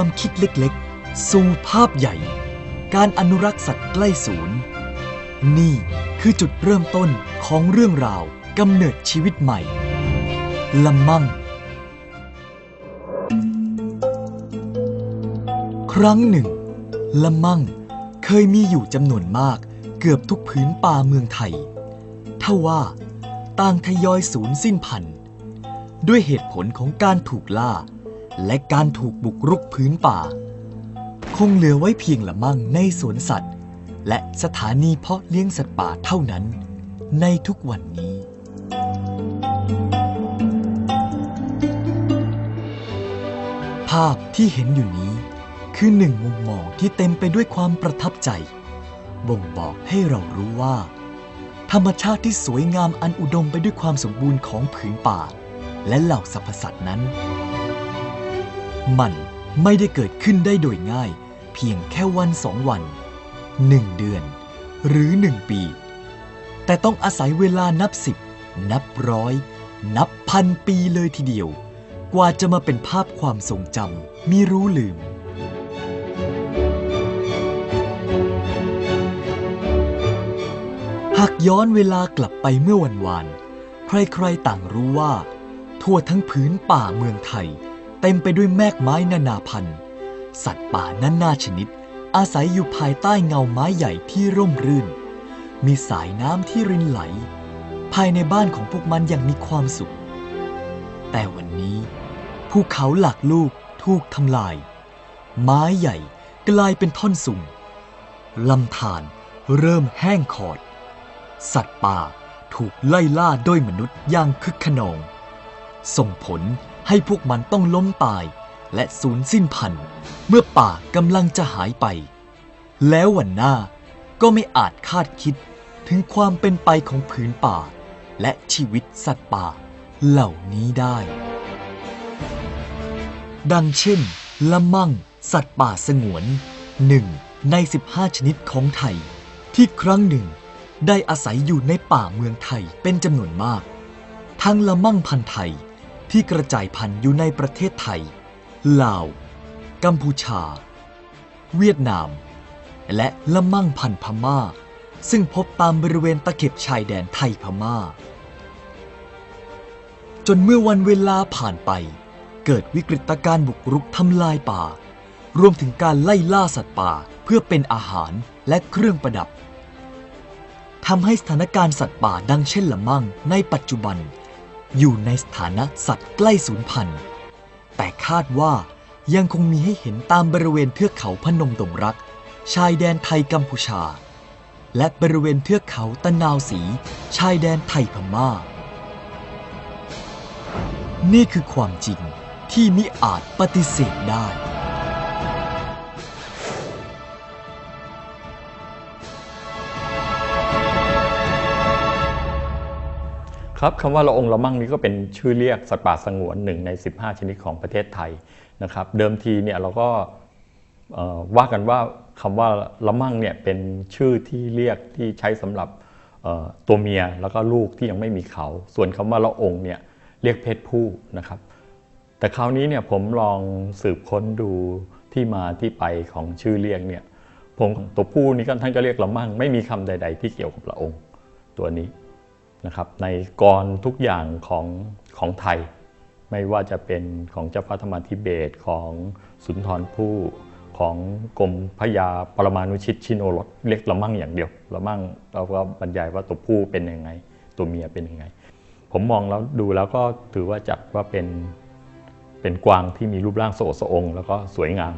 ความคิดเล็กๆ สู่ภาพใหญ่ การอนุรักษ์สัตว์ใกล้ศูนย์ นี่คือจุดเริ่มต้นของเรื่องราวกำเนิดชีวิตใหม่ละมั่ง ครั้งหนึ่งละมั่งเคยมีอยู่จำนวนมากเกือบทุกผืนป่าเมืองไทยทว่าต่างทยอยสูญสิ้นพันธุ์ ด้วยเหตุผลของการถูกล่า และการถูกบุกรุกพื้นป่า คงเหลือไว้เพียงละมั่งในสวนสัตว์ และสถานีเพาะเลี้ยงสัตว์ป่าเท่านั้น ในทุกวันนี้ ภาพที่เห็นอยู่นี้คือหนึ่งมุมมองที่เต็มไปด้วยความประทับใจ บ่งบอกให้เรารู้ว่า ธรรมชาติที่สวยงามอันอุดมไปด้วยความสมบูรณ์ของผืนป่า และเหล่าสรรพสัตว์นั้น มันไม่ได้เกิดขึ้นได้โดยง่าย เพียงแค่วันสองวันหนึ่งเดือน หรือหนึ่งปี แต่ต้องอาศัยเวลานับสิบ นับร้อย นับพันปีเลยทีเดียว กว่าจะมาเป็นภาพความทรงจำมิรู้ลืมหากย้อนเวลากลับไปเมื่อวันวาน ใครๆต่างรู้ว่า ทั่วทั้งพื้นป่าเมืองไทย เต็มไปด้วยแมกไม้นานาพันธุ์ สัตว์ป่านานาชนิด อาศัยอยู่ภายใต้เงาไม้ใหญ่ที่ร่มรื่น มีสายน้ำที่รินไหล ภายในบ้านของพวกมันอย่างมีความสุข แต่วันนี้ภูเขาหลักลูกถูกทำลาย ไม้ใหญ่กลายเป็นท่อนสูงลำธารเริ่มแห้งขอด สัตว์ป่าถูกไล่ล่าด้วยมนุษย์อย่างคึกขนอง ส่งผล ให้พวกมันต้องล้มตาย และสูญสิ้นพันธุ์ เมื่อป่ากำลังจะหายไป แล้ววันหน้าก็ไม่อาจคาดคิดถึงความเป็นไปของผืนป่า และชีวิตสัตว์ป่าเหล่านี้ได้ ดังเช่น ละมั่งสัตว์ป่าสงวนหนึ่งใน 15 ชนิดของไทย ที่ครั้งหนึ่งได้อาศัยอยู่ในป่าเมืองไทยเป็นจำนวนมาก ทั้งละมั่งพันธุ์ไทย ที่กระจายพันธุ์อยู่ในประเทศไทย ลาว กัมพูชา เวียดนาม และละมั่งพันธุ์พม่า ซึ่งพบตามบริเวณตะเข็บชายแดนไทยพม่า จนเมื่อวันเวลาผ่านไป เกิดวิกฤตการบุกรุกทำลายป่า รวมถึงการไล่ล่าสัตว์ป่าเพื่อเป็นอาหารและเครื่องประดับทำให้สถานการณ์สัตว์ป่าดังเช่นละมั่งในปัจจุบัน อยู่ในสถานะสัตว์ใกล้สูญพันธุ์ แต่คาดว่ายังคงมีให้เห็นตามบริเวณเทือกเขาพนมดงรัก ชายแดนไทยกัมพูชา และบริเวณเทือกเขาตะนาวสี ชายแดนไทยพม่า นี่คือความจริงที่มิอาจปฏิเสธได้ ครับคำว่าละองละมั่งนี้ก็เป็นชื่อเรียกสัตว์ป่าสงวนหนึ่งใน 15 ชนิดของประเทศไทยนะครับ เดิมทีเนี่ยเราก็ว่ากันว่าคำว่าละมั่งเนี่ยเป็นชื่อที่เรียกที่ใช้สำหรับตัวเมียแล้วก็ลูกที่ยังไม่มีเขา ส่วนคำว่าละองเนี่ยเรียกเพศผู้นะครับ แต่คราวนี้เนี่ยผมลองสืบค้นดูที่มาที่ไปของชื่อเรียกเนี่ยผมตัวผู้นี่ก็ท่านก็เรียกละมั่งไม่มีคำใด ๆ ที่เกี่ยวกับละองตัวนี้ นะครับในกรทุกอย่างของของไทย ไม่ว่าจะเป็นของเจ้าพระธรรมธิเบศของสุนทรภู่ของกรมพระยาปรมาณุชิตชินโนรสเรียกละมั่งอย่างเดียวละมั่งเราก็บรรยายว่าตัวผู้เป็นยังไง ตัวเมียเป็นยังไง ผมมองแล้วดูแล้วก็ถือว่าจัดว่าเป็นเป็นกวางที่มีรูปร่างโสดสองแล้วก็สวยงาม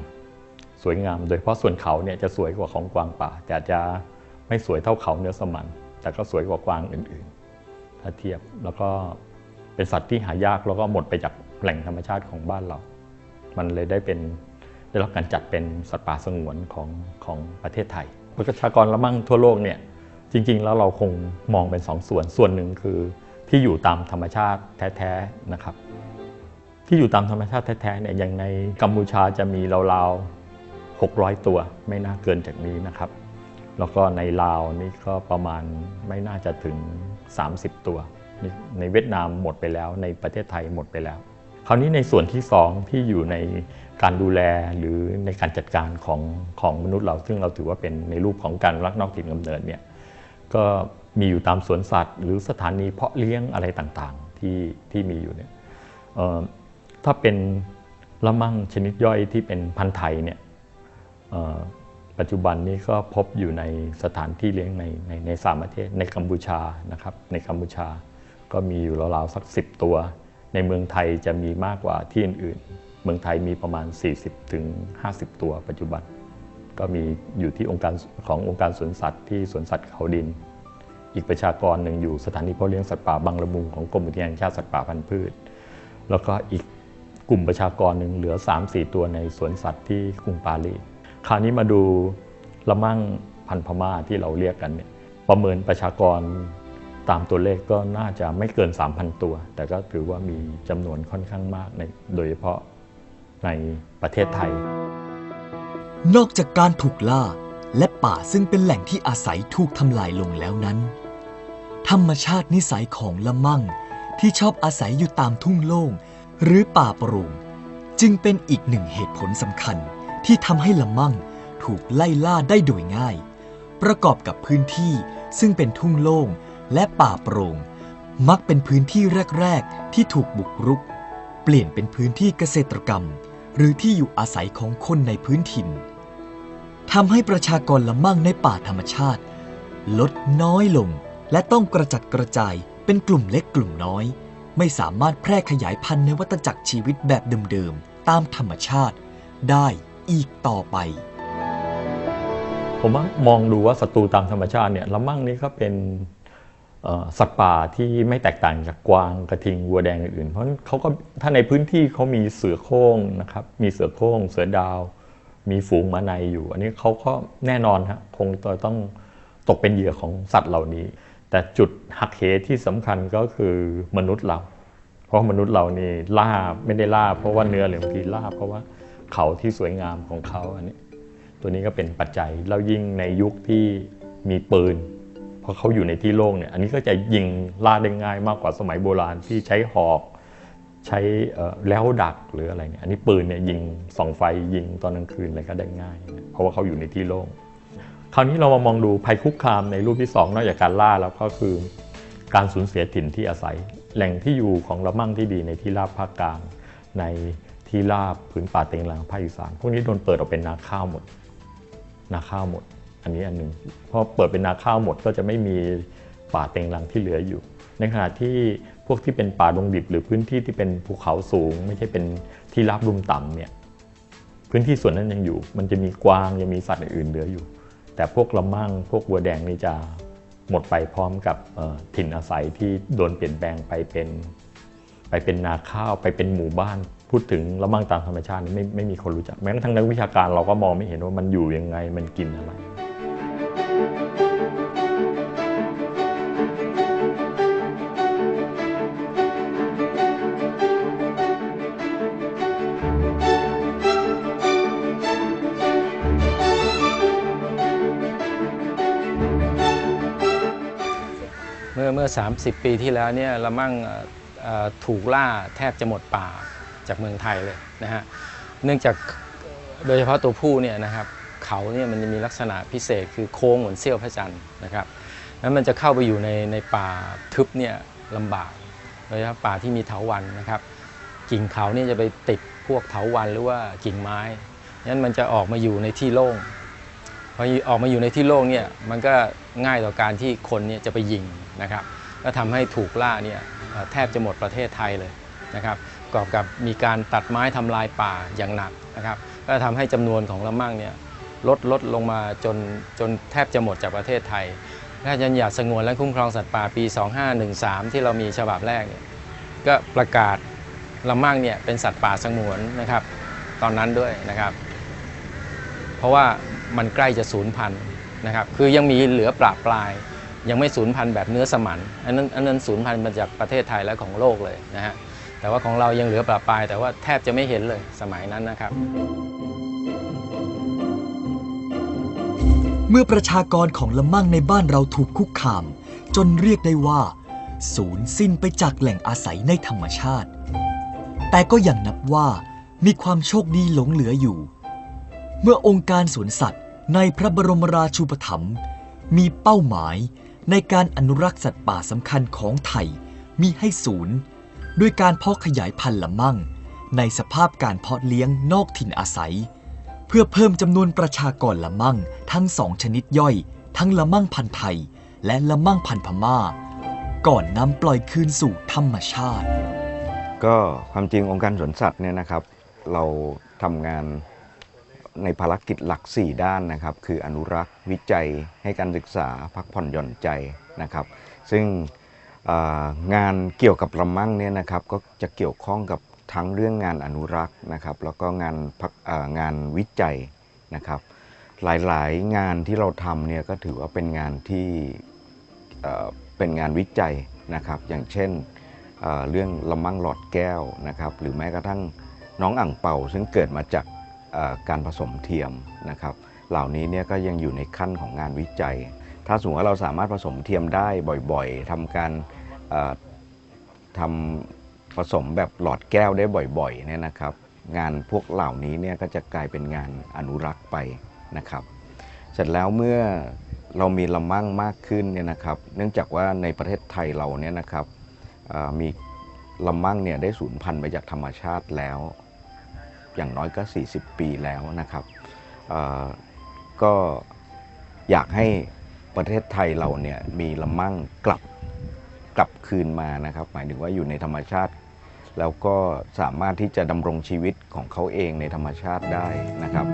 สวยงาม โดยเฉพาะส่วนเขาเนี่ยจะสวยกว่าของกวางป่าแต่จะไม่สวยเท่าเขาเนื้อสมันแต่ก็สวยกว่ากวางอื่น ถ้าเทียบแล้วก็เป็นสัตว์ที่หายากแล้วก็หมดไปจากแหล่งธรรมชาติของบ้านเรา มันเลยได้เป็นได้รับการจัดเป็นสัตว์ป่าสงวนของของประเทศไทยประชากรละมั่งทั่วโลกเนี่ยจริง ๆ แล้วเราคงมองเป็นสองส่วนส่วนหนึ่งคือที่อยู่ตามธรรมชาติแท้ๆนะครับ ที่อยู่ตามธรรมชาติแท้ๆเนี่ยอย่างในกัมพูชาจะมีราวๆ600 ตัวไม่น่าเกินจากนี้นะครับ แล้วก็ในลาวนี่ก็ประมาณไม่น่าจะถึง 30 ตัว ในเวียดนามหมดไปแล้ว ในประเทศไทยหมดไปแล้ว คราวนี้ในส่วนที่ 2 ที่อยู่ในการดูแลหรือในการจัดการของของมนุษย์เรา ซึ่งเราถือว่าเป็นในรูปของการรักนอกถิ่นกำเนิดเนี่ยก็มีอยู่ตามสวนสัตว์ หรือสถานีเพาะเลี้ยงอะไรต่างๆที่ที่มีอยู่เนี่ยถ้าเป็นละมั่งชนิดย่อยที่เป็นพันธุ์ไทยเนี่ย ปัจจุบันนี้ก็พบอยู่ในสถานที่เลี้ยงในในในสามประเทศในกัมพูชานะครับในกัมพูชาก็มีอยู่ราวๆสัก 10 ตัว ในเมืองไทยจะมีมากกว่าที่อื่นๆ เมืองไทยมีประมาณ 40ถึง50ตัว ปัจจุบัน ก็มีอยู่ที่องค์การขององค์การสวนสัตว์ที่สวนสัตว์เขาดิน อีกประชากรหนึ่งอยู่สถานีเพาะเลี้ยงสัตว์ป่าบางละมุงของกรมอุทยานแห่งชาติสัตว์ป่าพันธุ์พืช แล้วก็อีกกลุ่มประชากรหนึ่งเหลือ 3-4 ตัวในสวนสัตว์ที่กรุงปารีส คราวนี้มาดูละมั่งพันธุ์พม่าที่เราเรียกกันเนี่ยประเมินประชากรตามตัวเลขก็น่าจะไม่เกิน 3,000 ตัว แต่ก็ถือว่ามีจำนวนค่อนข้างมากในโดยเฉพาะในประเทศไทย นอกจากการถูกล่าและป่าซึ่งเป็นแหล่งที่อาศัยถูกทำลายลงแล้วนั้น ธรรมชาตินิสัยของละมั่งที่ชอบอาศัยอยู่ตามทุ่งโล่ง หรือป่าปร่งจึงเป็นอีกหนึ่งเหตุผลสำคัญ ที่ทำให้ละมั่งถูกไล่ล่าได้โดยง่าย ประกอบกับพื้นที่ซึ่งเป็นทุ่งโล่งและป่าโปร่ง มักเป็นพื้นที่แรก ๆ ที่ถูกบุกรุก เปลี่ยนเป็นพื้นที่เกษตรกรรม หรือที่อยู่อาศัยของคนในพื้นถิ่นทำให้ประชากรละมั่งในป่าธรรมชาติ ลดน้อยลงและต้องกระจัดกระจายเป็นกลุ่มเล็กกลุ่มน้อย ไม่สามารถแพร่ขยายพันธุ์ในวัฏจักรชีวิตแบบเดิมๆตามธรรมชาติได้ อีกต่อไป ผมมองดูว่าศัตรูตามธรรมชาติเนี่ยละมั่งนี่ก็เป็นสัตว์ป่าที่ไม่แตกต่างจากกวางกระทิงวัวแดงอื่นๆ เพราะเขาก็ถ้าในพื้นที่เขามีเสือโคร่งนะครับ มีเสือโคร่ง เสือดาว มีฝูงมาในอยู่ อันนี้เขาก็แน่นอนฮะคงต้องตกเป็นเหยื่อของสัตว์เหล่านี้ แต่จุดหักเหที่สำคัญก็คือมนุษย์เรา เพราะมนุษย์เรานี่ล่าไม่ได้ล่าเพราะว่าเนื้อหรือบางทีล่าเพราะว่า เขาที่สวยงามของเขาอันนี้ตัวนี้ก็เป็นปัจจัยแล้วยิ่งในยุคที่มีปืนเพราะเขาอยู่ในที่โล่งเนี่ยอันนี้ก็จะยิงล่าได้ง่ายมากกว่าสมัยโบราณที่ใช้หอกใช้แล้วดักหรืออะไรเนี่ยอันนี้ปืนเนี่ยยิงส่องไฟยิงตอนกลางคืนอะไรก็ได้ง่าย เพราะว่าเขาอยู่ในที่โล่งคราวนี้เรามามองดูภัยคุกคามในรูปที่ 2 นอกจากการล่าแล้วก็คือ การสูญเสียถิ่นที่อาศัย แหล่งที่อยู่ของละมั่งที่ดีในที่ราบภาคกลางใน ที่ราบพื้นป่าเต็งรังภาคอีสานพวกนี้โดนเปิดออกเป็นนาข้าวหมด นาข้าวหมด อันนี้อันหนึ่งเพราะเปิดเป็นนาข้าวหมดก็จะไม่มีป่าเต็งรังที่เหลืออยู่ ในขณะที่พวกที่เป็นป่าดงดิบหรือพื้นที่ที่เป็นภูเขาสูง ไม่ใช่เป็นที่ราบลุ่มต่ำเนี่ยพื้นที่ส่วนนั้นยังอยู่ มันจะมีกวางยังมีสัตว์อื่นๆเหลืออยู่ แต่พวกละมั่งพวกวัวแดงนี่จะหมดไปพร้อมกับถิ่นอาศัยที่โดนเปลี่ยนแปลงไปเป็น ไปเป็นนาข้าวไปเป็นหมู่บ้าน พูดถึงละมั่งตามธรรมชาตินี่ไม่ไม่มีคนรู้จัก แม้กระทั่งนักวิชาการเราก็มองไม่เห็นว่ามันอยู่ยังไงมันกินอะไรเมื่อ 30 ปีที่แล้วเนี่ยละมั่งถูกล่าแทบจะหมดป่า จากเมืองไทยเลยนะฮะเนื่องจากโดยเฉพาะตัวผู้เนี่ยนะครับเขาเนี่ยมันจะมีลักษณะพิเศษคือโค้งเหมือนเสี้ยวพระจันทร์นะครับนั้นมันจะเข้าไปอยู่ในในป่าทึบเนี่ยลำบากโดยเฉพาะป่าที่มีเถาวัลย์นะครับกิ่งเขาเนี่ยจะไปติดพวกเถาวัลย์หรือว่ากิ่งไม้นั้นมันจะออกมาอยู่ในที่โล่งพอออกมาอยู่ในที่โล่งเนี่ยมันก็ง่ายต่อการที่คนเนี่ยจะไปยิงนะครับก็ทำให้ถูกล่าเนี่ยแทบจะหมดประเทศไทยเลยนะครับ ประกอบกับมีการตัดไม้ทำลายป่าอย่างหนักนะครับก็ทำให้จำนวนของละมั่งเนี่ยลดลดลงมาจนจนแทบจะหมดจากประเทศไทยพระราชบัญญัติสงวนและคุ้มครองสัตว์ป่าปี 2513 ที่เรามีฉบับแรกเนี่ยก็ประกาศละมั่งเนี่ยเป็นสัตว์ป่าสงวนนะครับ ตอนนั้นด้วยนะครับ เพราะว่ามันใกล้จะสูญพันธุ์นะครับ คือยังมีเหลือปราปลาย ยังไม่สูญพันธุ์แบบเนื้อสมันอันนั้นอันนั้นสูญพันธุ์มาจากประเทศไทยและของโลกเลยนะฮะ แต่ว่าของเรายังเหลือปราบปาย แต่ว่าแทบจะไม่เห็นเลยสมัยนั้นนะครับ เมื่อประชากรของละมั่งในบ้านเราถูกคุกคาม จนเรียกได้ว่าสูญสิ้นไปจากแหล่งอาศัยในธรรมชาติ แต่ก็ยังนับว่ามีความโชคดีหลงเหลืออยู่ เมื่อองค์การสวนสัตว์ในพระบรมราชูปถัมภ์มีเป้าหมายในการอนุรักษ์สัตว์ป่าสำคัญของไทยมีให้ศูนย์ ด้วยการเพาะขยายพันธุ์ละมั่ง ในสภาพการเพาะเลี้ยงนอกถิ่นอาศัย เพื่อเพิ่มจำนวนประชากรละมั่งทั้งสองชนิดย่อย ทั้งละมั่งพันธุ์ไทย และละมั่งพันธุ์พม่า ก่อนนำปล่อยคืนสู่ธรรมชาติ ก็ความจริงองค์การสวนสัตว์เนี่ยนะครับ เราทำงานในภารกิจหลัก 4 ด้านนะครับ คืออนุรักษ์วิจัยให้การศึกษาพักผ่อนหย่อนใจนะครับ ซึ่ง งานเกี่ยวกับละมั่งเนี่ยนะครับก็จะเกี่ยวข้องกับทั้งเรื่องงานอนุรักษ์นะครับ แล้วก็งานางานวิจัยนะครับ หลายๆงานที่เราทำเนี่ยก็ถือว่าเป็นงานที่เป็นงานวิจัยนะครับ อย่างเช่นเเรื่องละมั่งหลอดแก้วนะครับ หรือแม้กระทั่งน้องอ่างเป่า ซึ่งเกิดมาจากการผสมเทียมนะครับ เหล่านี้เนี่ยก็ยังอยู่ในขั้นของงานวิจัย ถ้าสมมติว่าเราสามารถผสมเทียมได้บ่อยๆทำการทำผสมแบบหลอดแก้วได้บ่อยๆเนี่ยนะครับ งานพวกเหล่านี้เนี่ยก็จะกลายเป็นงานอนุรักษ์ไปนะครับ เสร็จแล้วเมื่อเรามีละมั่งมากขึ้นเนี่ยนะครับ เนื่องจากว่าในประเทศไทยเราเนี่ยนะครับมีลำมั่งเนี่ยได้สูญพันธุ์ไปจากธรรมชาติแล้ว อย่างน้อยก็ 40 ปีแล้วนะครับก็อยากให้ ประเทศไทยเราเนี่ยมีลำมั่งกลับกลับคืนมานะครับ หมายถึงว่าอยู่ในธรรมชาติ แล้วก็สามารถที่จะดำรงชีวิตของเขาเองในธรรมชาติได้นะครับ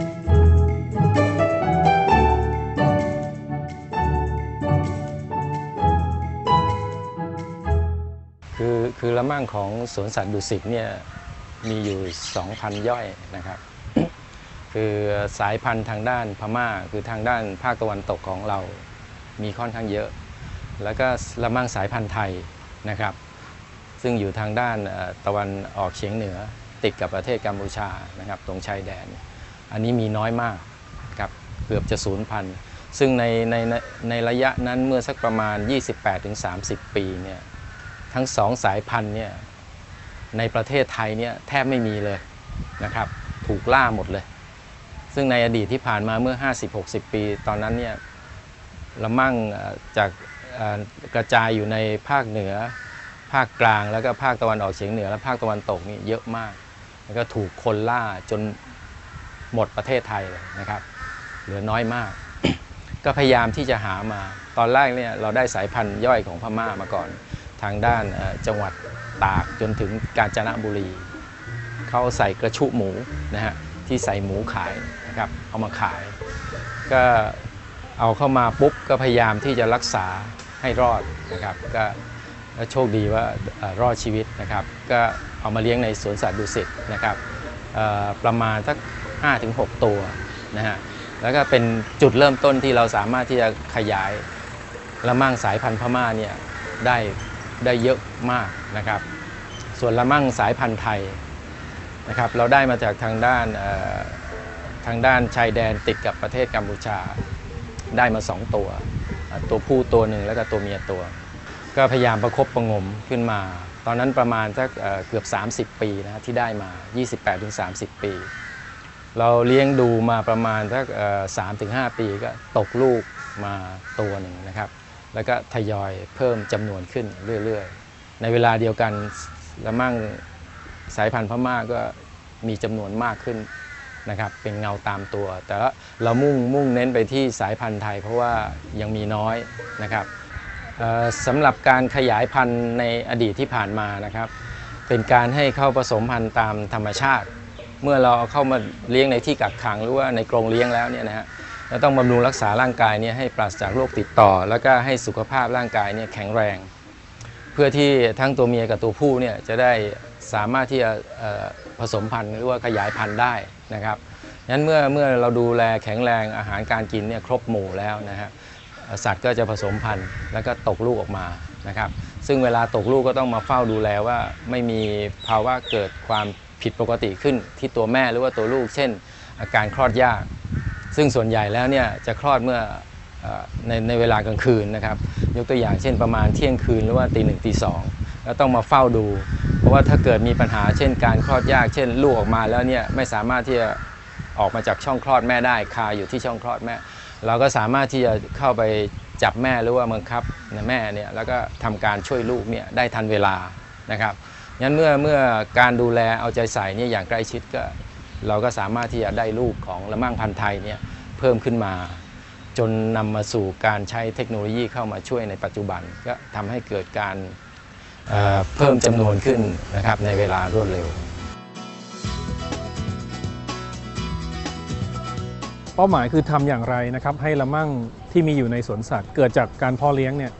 คือคือละมั่งของสวนสัตว์ดุสิตเนี่ยมีอยู่ 2,000 ย่อยนะครับ คือสายพันธุ์ทางด้านพม่าคือทางด้านภาคตะวันตกของเรา มีค่อนข้างเยอะ แล้วก็ละมั่งสายพันธุ์ไทยนะครับ ซึ่งอยู่ทางด้านตะวันออกเฉียงเหนือติดกับประเทศกัมพูชานะครับ ตรงชายแดน อันนี้มีน้อยมากครับเกือบจะศูนย์พันธุ์ซึ่งในในในในระยะนั้นเมื่อสักประมาณ 28-30 ปีเนี่ยทั้งสองสายพันธุ์เนี่ยในประเทศไทยเนี่ยแทบไม่มีเลยนะครับถูกล่าหมดเลย ซึ่งในอดีตที่ผ่านมาเมื่อ 50-60 ปี ตอนนั้นเนี่ย ละมั่งจากกระจายอยู่ในภาคเหนือ ภาคกลางแล้วก็ภาคตะวันออกเฉียงเหนือ และภาคตะวันตกนี่เยอะมาก แล้วก็ถูกคนล่าจนหมดประเทศไทยเลยนะครับ เหลือน้อยมาก ก็พยายามที่จะหามาตอนแรกเนี่ยเราได้สายพันธุ์ย่อยของพม่ามาก่อน ทางด้านจังหวัดตากจนถึงกาญจนบุรีเขาใส่กระชุหมูนะฮะที่ใส่หมูขายนะครับเอามาขาย ก็ เอาเข้ามาปุ๊บก็พยายามที่จะรักษาให้รอดนะครับก็โชคดีว่ารอดชีวิตนะครับ ก็เอามาเลี้ยงในสวนสัตว์ดุสิตนะครับประมาณสัก 5-6 ตัวนะฮะแล้วก็เป็นจุดเริ่มต้นที่เราสามารถที่จะขยายละมั่งสายพันธุ์พม่าเนี่ยได้ได้เยอะมากนะครับ ส่วนละมั่งสายพันธุ์ไทยนะครับ เราได้มาจากทางด้านทางด้านชายแดนติดกับประเทศกัมพูชา ได้มา 2 ตัว ตัวผู้ตัวหนึ่งแล้วก็ตัวเมียตัว ก็พยายามประคบประงมขึ้นมา ตอนนั้นประมาณสักเอ่อเกือบ 30 ปีนะที่ได้มา 28-30 ปี เราเลี้ยงดูมาประมาณสักสามถึงห้าปีก็ตกลูกมาตัวหนึ่งนะครับ แล้วก็ทยอยเพิ่มจำนวนขึ้นเรื่อยๆ ในเวลาเดียวกันละมั่งสายพันธุ์พม่าก็มีจำนวนมากขึ้น นะครับเป็นเงาตามตัว แต่ว่าเรามุ่งมุ่งเน้นไปที่สายพันธุ์ไทย เพราะว่ายังมีน้อยนะครับสำหรับการขยายพันธุ์ในอดีตที่ผ่านมานะครับ เป็นการให้เข้าผสมพันธุ์ตามธรรมชาติ เมื่อเราเอาเข้ามาเลี้ยงในที่กักขังหรือว่าในกรงเลี้ยงแล้วเนี่ยนะฮะเราต้องบำรุงรักษาร่างกายเนี่ยให้ปราศจากโรคติดต่อ แล้วก็ให้สุขภาพร่างกายเนี่ยแข็งแรง เพื่อที่ทั้งตัวเมียกับตัวผู้เนี่ยจะได้สามารถที่จะผสมพันธุ์หรือว่าขยายพันธุ์ได้ นะครับงั้นเมื่อเมื่อเราดูแลแข็งแรงอาหารการกินเนี่ยครบหมู่แล้วนะฮะสัตว์ก็จะผสมพันธุ์แล้วก็ตกลูกออกมานะครับ ซึ่งเวลาตกลูกก็ต้องมาเฝ้าดูแลว่าไม่มีภาวะเกิดความผิดปกติขึ้นที่ตัวแม่หรือว่าตัวลูก เช่น อาการคลอดยาก ซึ่งส่วนใหญ่แล้วเนี่ยจะคลอดเมื่อเอ่อในในเวลากลางคืนนะครับ ยกตัวอย่างเช่นประมาณเที่ยงคืนหรือว่าตีหนึ่งตีสองแล้วต้องมาเฝ้าดู ราะว่าถ้าเกิดมีปัญหาเช่นการคลอดยาก เช่น ลูกออกมาแล้วเนี่ยไม่สามารถที่จะออกมาจากช่องคลอดแม่ได้คาอยู่ที่ช่องคลอดแม่ เราก็สามารถที่จะเข้าไปจับแม่หรือว่าบังคับแม่เนี่ยแล้วก็ทำการช่วยลูกเนี่ยได้ทันเวลานะครับงั้นเมื่อเมื่อการดูแลเอาใจใส่เนี่ยอย่างใกล้ชิดก็ เราก็สามารถที่จะได้ลูกของละมั่งพันธุ์ไทยเนี่ยเพิ่มขึ้นมา จนนำมาสู่การใช้เทคโนโลยีเข้ามาช่วยในปัจจุบัน ก็ทำให้เกิดการ เพิ่มจำนวนขึ้นนะครับในเวลารวดเร็ว เป้าหมายคือทำอย่างไรนะครับให้ละมั่งที่มีอยู่ในสวนสัตว์ เกิดจากการพ่อเลี้ยงเนี่ย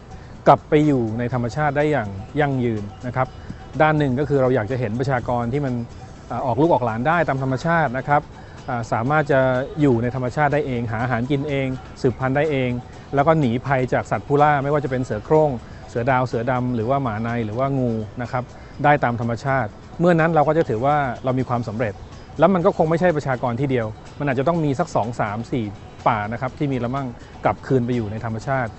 กลับไปอยู่ในธรรมชาติได้อย่างยั่งยืนนะครับด้านหนึ่งก็คือเราอยากจะเห็นประชากรที่มันออกลูกออกหลานได้ตามธรรมชาตินะครับสามารถจะอยู่ในธรรมชาติได้เอง หาอาหารกินเอง สืบพันธุ์ได้เอง แล้วก็หนีภัยจากสัตว์ผู้ล่าไม่ว่าจะเป็นเสือโคร่ง สือดาวเสือดำหรือว่าหมาในหรือว่างูนะครับได้ตามธรรมชาติ เมื่อนั้นเราก็จะถือว่าเรามีความสำเร็จ แล้วมันก็คงไม่ใช่ประชากรที่เดียว มันอาจจะต้องมีสัก 2 3 4 ป่านะครับที่มีละมั่งกลับคืนไปอยู่ในธรรมชาติ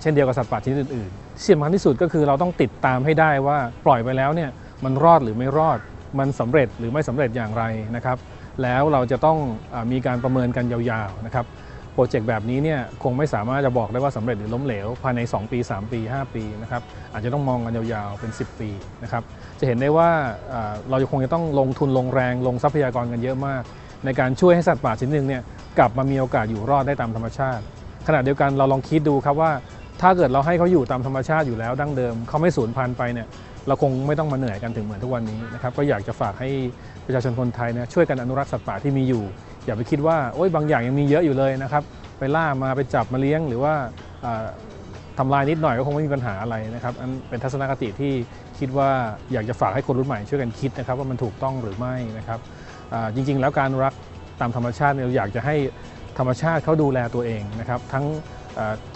เช่นเดียวกับสัตว์ป่าชนิดอื่นๆที่สำคัญที่สุดก็คือเราต้องติดตามให้ได้ว่าปล่อยไปแล้วเนี่ยมันรอดหรือไม่รอดมันสำเร็จหรือไม่สำเร็จอย่างไรนะครับแล้วเราจะต้องอมีการประเมินกันยาวๆนะครับ โปรเจกต์แบบนี้เนี่ยคงไม่สามารถจะบอกได้ว่าสำเร็จหรือล้มเหลว ภายใน 2 ปี 3 ปี 5 ปีนะครับอาจจะต้องมองกันยาวๆเป็น 10 ปีนะครับจะเห็นได้ว่าอ่าเราจะคงจะต้องลงทุนลงแรงลงทรัพยากรกันเยอะมาก ในการช่วยให้สัตว์ป่าชนิดหนึ่งเนี่ยกลับมามีโอกาสอยู่รอดได้ตามธรรมชาติ ขณะเดียวกันเราลองคิดดูครับว่า ถ้าเกิดเราให้เขาอยู่ตามธรรมชาติอยู่แล้วดั้งเดิมเขาไม่สูญพันธุ์ไปเนี่ยเราคงไม่ต้องมาเหนื่อยกันถึงเหมือนทุกวันนี้นะครับก็อยากจะฝากให้ประชาชนคนไทยเนี่ยช่วยกันอนุรักษ์สัตว์ป่าที่มีอยู่ อย่าไปคิดว่าโอ๊ยบางอย่างยังมีเยอะอยู่เลยนะครับไปล่ามาไปจับมาเลี้ยง หรือว่าทำลายนิดหน่อยก็คงไม่มีปัญหาอะไรนะครับอันเป็นทัศนคติที่คิดว่าอยากจะฝากให้คนรุ่นใหม่ช่วยกันคิดนะครับว่ามันถูกต้องหรือไม่นะครับจริง ๆ แล้วการรักตามธรรมชาติเราอยากจะให้ธรรมชาติเขาดูแลตัวเองนะครับทั้ง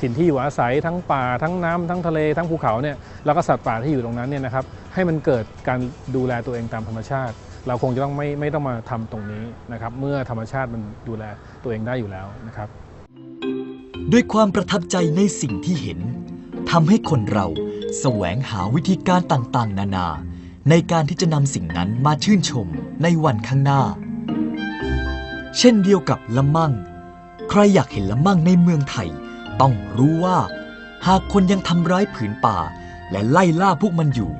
ถิ่นที่อยู่อาศัยทั้งป่าทั้งน้ำทั้งทะเลทั้งภูเขาเนี่ยแล้วก็สัตว์ป่าที่อยู่ตรงนั้นเนี่ยนะครับให้มันเกิดการดูแลตัวเองตามธรรมชาติ เราคงจะต้องไม่ไม่ต้องมาทำตรงนี้นะครับ เมื่อธรรมชาติมันดูแลตัวเองได้อยู่แล้วนะครับ ด้วยความประทับใจในสิ่งที่เห็นทำให้คนเราแสวงหาวิธีการต่างๆ นานา ในการที่จะนำสิ่งนั้นมาชื่นชมในวันข้างหน้า เช่นเดียวกับละมั่ง ใครอยากเห็นละมั่งในเมืองไทย ต้องรู้ว่า หากคนยังทำร้ายผืนป่า และไล่ล่าพวกมันอยู่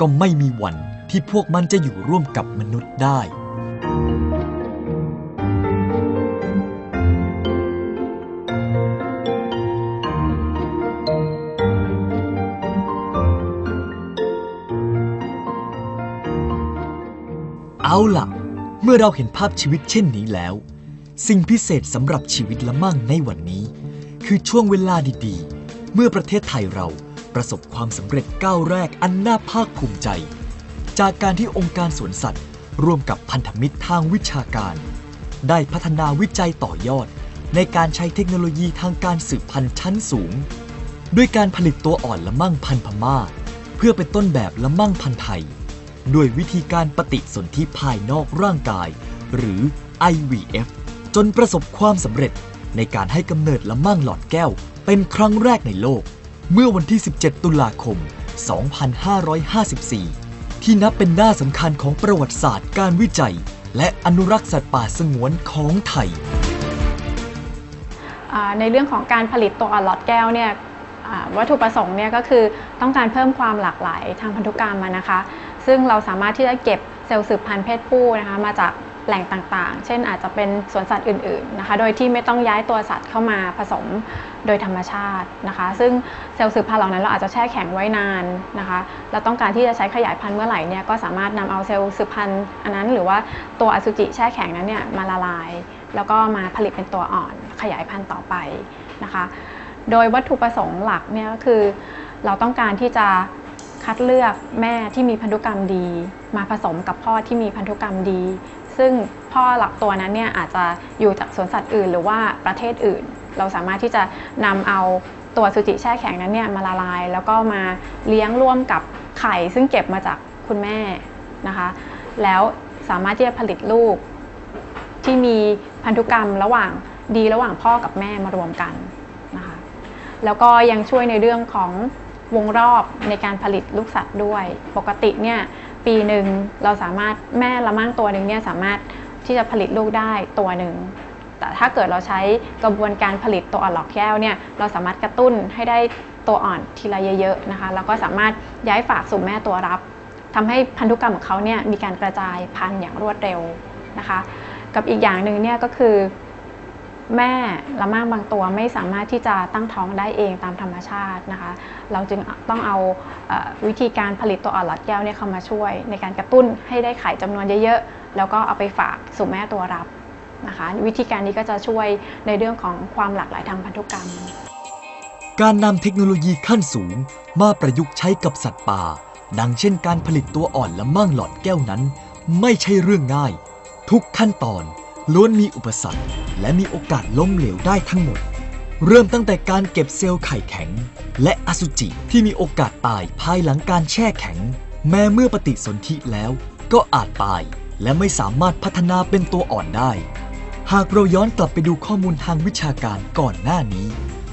ก็ไม่มีวัน ที่พวกมันจะอยู่ร่วมกับมนุษย์ได้ เอาล่ะ เมื่อเราเห็นภาพชีวิตเช่นนี้แล้ว สิ่งพิเศษสำหรับชีวิตละมั่งในวันนี้ คือช่วงเวลาดีๆ เมื่อประเทศไทยเราประสบความสำเร็จก้าวแรกอันน่าภาคภูมิใจ จากการที่องค์การสวนสัตว์ ร่วมกับพันธมิตรทางวิชาการ ได้พัฒนาวิจัยต่อยอด ในการใช้เทคโนโลยีทางการสืบพันธุ์ชั้นสูง ด้วยการผลิตตัวอ่อนละมั่งพันธุ์พม่า เพื่อเป็นต้นแบบละมั่งพันธุ์ไทย ด้วยวิธีการปฏิสนธิภายนอกร่างกาย หรือ IVF จนประสบความสำเร็จในการให้กำเนิดละมั่งหลอดแก้ว เป็นครั้งแรกในโลก เมื่อวันที่ 17 ตุลาคม 2554 ที่นับเป็นหน้าสำคัญของประวัติศาสตร์การวิจัย และอนุรักษ์สัตว์ป่าสงวนของไทย ในเรื่องของการผลิตตัวอ่อนหลอดแก้วเนี่ยวัตถุประสงค์เนี่ยก็คือต้องการเพิ่มความหลากหลายทางพันธุกรรมมนะคะ ซึ่งเราสามารถที่จะเก็บเซลล์สืบพันธุ์เพศผู้นะคะมาจาก แหล่งต่างๆ เช่นอาจจะเป็นสวนสัตว์อื่นๆนะคะ โดยที่ไม่ต้องย้ายตัวสัตว์เข้ามาผสมโดยธรรมชาตินะคะ ซึ่งเซลล์สืบพันธุ์เหล่านั้นเราอาจจะแช่แข็งไว้นานนะคะเราต้องการที่จะใช้ขยายพันธุ์เมื่อไหร่เนี่ยก็สามารถนำเอาเซลล์สืบพันธุ์อันนั้น หรือว่าตัวอสุจิแช่แข็งนั้นเนี่ยมาละลาย แล้วก็มาผลิตเป็นตัวอ่อนขยายพันธุ์ต่อไปนะคะ โดยวัตถุประสงค์หลักเนี่ยก็คือเราต้องการที่จะคัดเลือกแม่ที่มีพันธุกรรมดี มาผสมกับพ่อที่มีพันธุกรรมดี ซึ่งพ่อหลักตัวนั้นเนี่ยอาจจะอยู่จากสวนสัตว์อื่น หรือว่าประเทศอื่น เราสามารถที่จะนำเอาตัวสุจิแช่แข็งนั้นเนี่ยมาละลาย แล้วก็มาเลี้ยงร่วมกับไข่ซึ่งเก็บมาจากคุณแม่นะคะ แล้วสามารถที่จะผลิตลูก ที่มีพันธุกรรมระหว่างดีระหว่างพ่อกับแม่มารวมกันนะคะ แล้วก็ยังช่วยในเรื่องของวงรอบในการผลิตลูกสัตว์ด้วย ปกติเนี่ย ปีหนึ่งเราสามารถแม่ละมั่งตัวหนึ่งเนี่ยสามารถที่จะผลิตลูกได้ตัวหนึ่งแต่ถ้าเกิดเราใช้กระบวนการผลิตตัวอ่อนหลอกแก้วเนี่ยเราสามารถกระตุ้นให้ได้ตัวอ่อนทีละเยอะๆนะคะแล้วก็สามารถย้ายฝากสู่แม่ตัวรับทำให้พันธุกรรมของเขาเนี่ยมีการกระจายพันธุ์อย่างรวดเร็วนะคะ กับอีกอย่างหนึ่งเนี่ยก็คือ แม่ละมั่งบางตัวไม่สามารถที่จะตั้งท้องได้เองตามธรรมชาตินะคะ เราจึงต้องเอาอวิธีการผลิตตัวอ่อนหลอดแก้วเนี่ยเข้ามาช่วย ในการกระตุ้นให้ได้ไข่จำนวนเยอะๆ แล้วก็เอาไปฝากสู่แม่ตัวรับนะคะ วิธีการนี้ก็จะช่วยในเรื่องของความหลากหลายทางพันธุกรรม การนำเทคโนโลยีขั้นสูงมาประยุกต์ใช้กับสัตว์ป่า ดังเช่นการผลิตตัวอ่อนและมั่งหลอดแก้วนั้น ไม่ใช่เรื่องง่าย ทุกขั้นตอน ล้วนมีอุปสรรค และมีโอกาสล้มเหลวได้ทั้งหมด เริ่มตั้งแต่การเก็บเซลล์ไข่แข็ง และอสุจิที่มีโอกาสตายภายหลังการแช่แข็ง แม้เมื่อปฏิสนธิแล้ว ก็อาจตาย และไม่สามารถพัฒนาเป็นตัวอ่อนได้ หากเราย้อนกลับไปดูข้อมูลทางวิชาการก่อนหน้านี้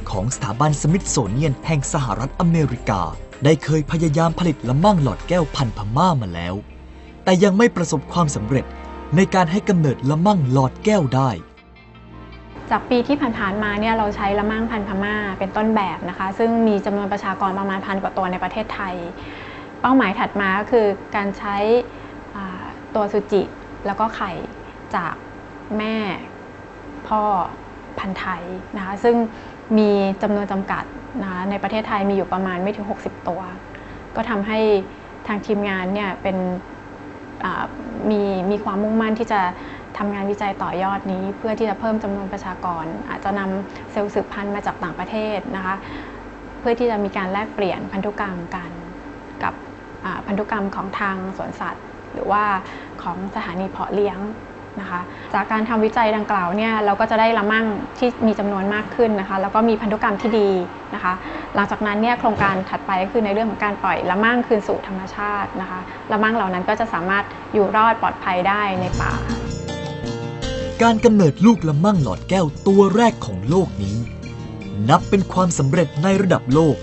ของสถาบันสมิธโซเนียนแห่งสหรัฐอเมริกา ได้เคยพยายามผลิตละมั่งหลอดแก้วพันธุ์พม่ามาแล้ว แต่ยังไม่ประสบความสำเร็จ ในการให้กำเนิดละมั่งหลอดแก้วได้ จากปีที่ผ่านๆมาเนี่ยเราใช้ละมั่งพันธุ์พม่าเป็นต้นแบบนะคะ ซึ่งมีจำนวนประชากรประมาณพันกว่าตัวในประเทศไทย เป้าหมายถัดมาก็คือการใช้ตัวสุจิแล้วก็ไข่จากแม่พ่อพันธุ์ไทยนะคะซึ่งมีจำนวนจำกัดนะคะในประเทศไทยมีอยู่ประมาณไม่ถึง 60 ตัว ก็ทำให้ทางทีมงานเนี่ยเป็น มีมีความมุ่งมั่นที่จะทำงานวิจัยต่อยอดนี้ เพื่อที่จะเพิ่มจำนวนประชากร อาจจะนำเซลล์สืบพันธุ์มาจากต่างประเทศนะคะเพื่อที่จะมีการแลกเปลี่ยนพันธุกรรมกันกับพันธุกรรมของทางสวนสัตว์ หรือว่าของสถานีเพาะเลี้ยง นะคะ จากการทำวิจัยดังกล่าวเนี่ยเราก็จะได้ละมั่งที่มีจำนวนมากขึ้นนะคะ แล้วก็มีพันธุกรรมที่ดีนะคะ หลังจากนั้นเนี่ยโครงการถัดไปก็คือในเรื่องของการปล่อยละมั่งคืนสู่ธรรมชาตินะคะละมั่งเหล่านั้นก็จะสามารถอยู่รอดปลอดภัยได้ในป่า การกำเนิดลูกละมั่งหลอดแก้วตัวแรกของโลกนี้ นับเป็นความสำเร็จในระดับโลก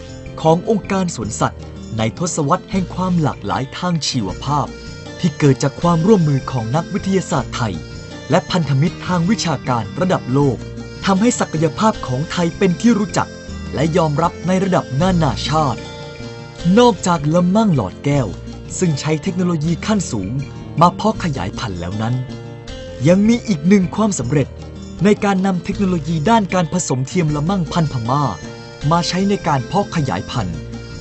ขององค์การสวนสัตว์ ในทศวรรษแห่งความหลากหลายทางชีวภาพ ที่เกิดจากความร่วมมือของนักวิทยาศาสตร์ไทย และพันธมิตรทางวิชาการระดับโลกทำให้ศักยภาพของไทยเป็นที่รู้จัก และยอมรับในระดับนานาชาติ นอกจากละมั่งหลอดแก้ว ซึ่งใช้เทคโนโลยีขั้นสูง มาเพาะขยายพันธุ์แล้วนั้น ยังมีอีกหนึ่งความสำเร็จ ในการนำเทคโนโลยีด้านการผสมเทียมละมั่งพันธุ์พม่า มาใช้ในการเพาะขยายพันธุ์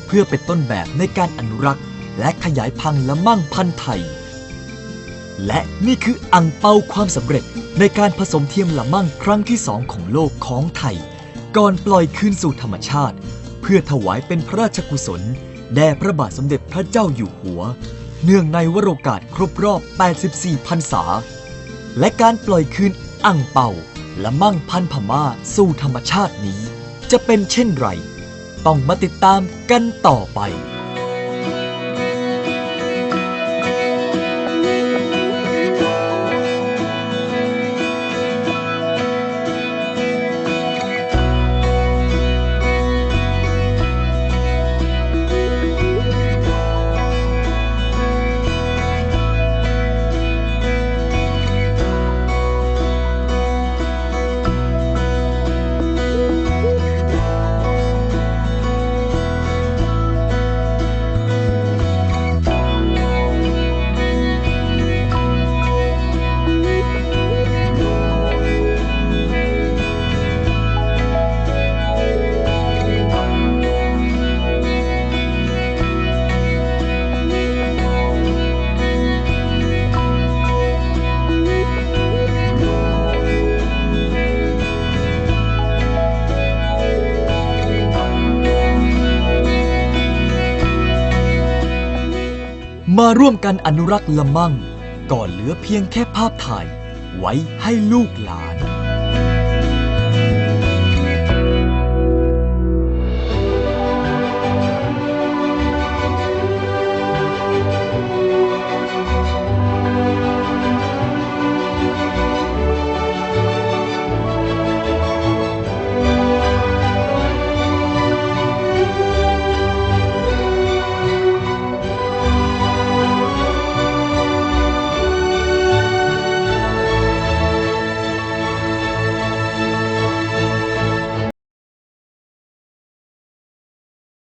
เพื่อเป็นต้นแบบในการอนุรักษ์ และขยายพันธุ์ละมั่งพันธุ์ไทย และนี่คืออังเปาความสำเร็จในการผสมเทียมละมั่งครั้งที่สองของโลกของไทย ก่อนปล่อยคืนสู่ธรรมชาติ เพื่อถวายเป็นพระราชกุศล แด่พระบาทสมเด็จพระเจ้าอยู่หัว เนื่องในวโรกาสครบรอบ 84พรรษา และการปล่อยคืนอ่างเป่าละมั่งพันพม่าสู่ธรรมชาตินี้ จะเป็นเช่นไร ต้องมาติดตามกันต่อไป มาร่วมกันอนุรักษ์ละมั่ง ก่อนเหลือเพียงแค่ภาพถ่าย ไว้ให้ลูกหลาน